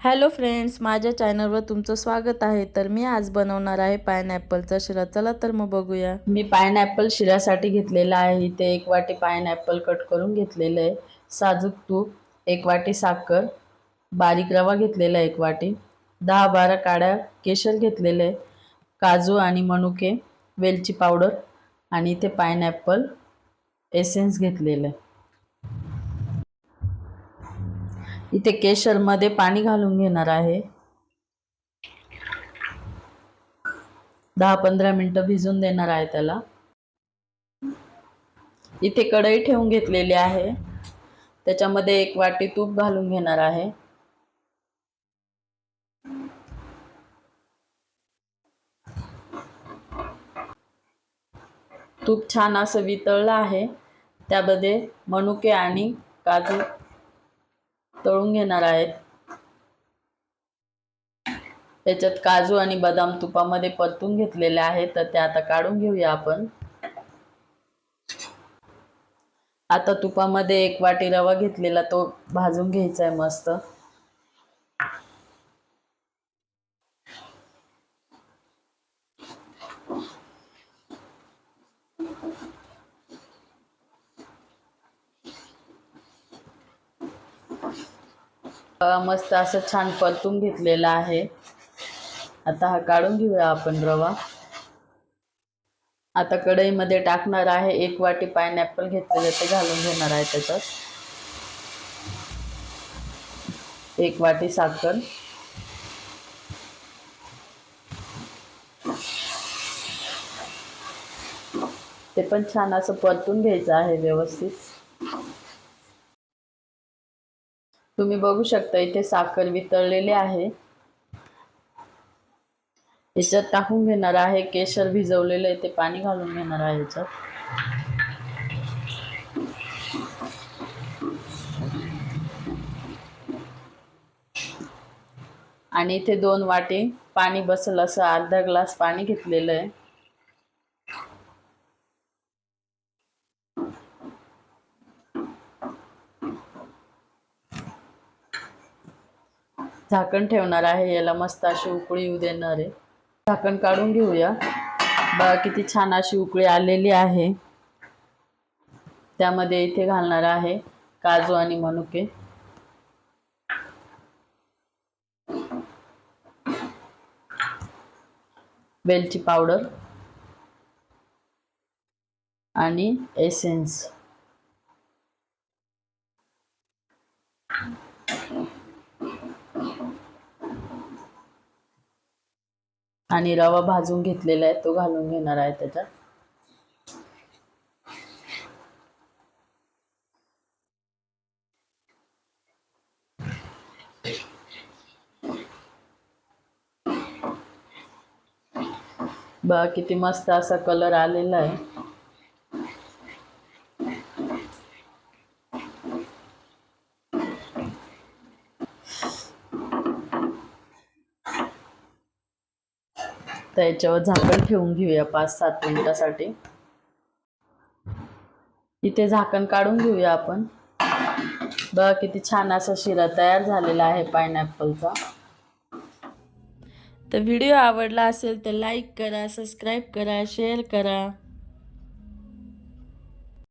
Hello friends माझ्या चॅनलवर तुमचं स्वागत आहे. तर मी आज बनवणार आहे पायनॅपलचा शिरा. चला तर मग बघूया. मी पायनॅपल शिऱ्यासाठी घेतलेला आहे. इथे एक वाटी पायनॅपल कट करून घेतलेलं आहे. साजूक तूप एक वाटी साखर बारीक रवा घेतलेला एक वाटी दहा बारा काड्या केशर घेतलेलं आहे काजू आणि मनुके वेलची पावडर आणि इथे पायनॅपल एसेन्स घेतलेलं आहे. इथे केशरमध्ये पाणी घालून घेणार आहे. दहा पंधरा मिनटं भिजून देणार आहे त्याला. इथे कढई ठेवून घेतलेली आहे. त्याच्यामध्ये एक वाटी तूप घालून घेणार आहे. तूप छान असं वितळलं आहे. त्यामध्ये मनुके आणि काजू तळून घेणार आहेत. त्याच्यात काजू आणि बदाम तुपामध्ये परतून घेतलेले आहेत तर ते आता काढून घेऊया आपण. आता तुपामध्ये एक वाटी रवा घेतलेला तो भाजून घ्यायचा आहे मस्त. मस्त असं छान परतून घेतलेला आहे. आता हा काढून घेऊया आपण रवा. आता कढईमध्ये टाकणार आहे. एक वाटी पायनॅपल घेतलेले ते घालून घेणार आहे त्याच्यात. एक वाटी साखर. ते पण छान असं परतून घ्यायचं आहे व्यवस्थित. तुम्ही बघू शकता इथे साखर वितळलेली आहे. याच्यात टाकून घेणार आहे केशर भिजवलेलं आहे ते पाणी घालून घेणार आहे याच्यात. आणि इथे दोन वाटी पाणी बसल असं अर्धा ग्लास पाणी घेतलेलं आहे. झाकण ठेवणार आहे याला मस्त अशी उकळी येऊ देणार आहे. झाकण काढून घेऊया. बघा किती छान अशी उकळी आलेली आहे. त्यामध्ये इथे घालणार आहे काजू आणि मनुके. वेलची पावडर आणि एसेन्स. आणि रवा भाजून घेतलेला आहे तो घालून घेणार आहे त्याच्यात. बा किती मस्त असा कलर आलेला आहे. तर याच्यावर झाकण ठेवून घेऊया पाच सात मिनिटासाठी. इथे झाकण काढून घेऊया आपण. बघा किती छान असा शिरा तयार झालेला आहे पायनॅपलचा. तर व्हिडिओ आवडला असेल तर लाईक करा सबस्क्राईब करा शेअर करा.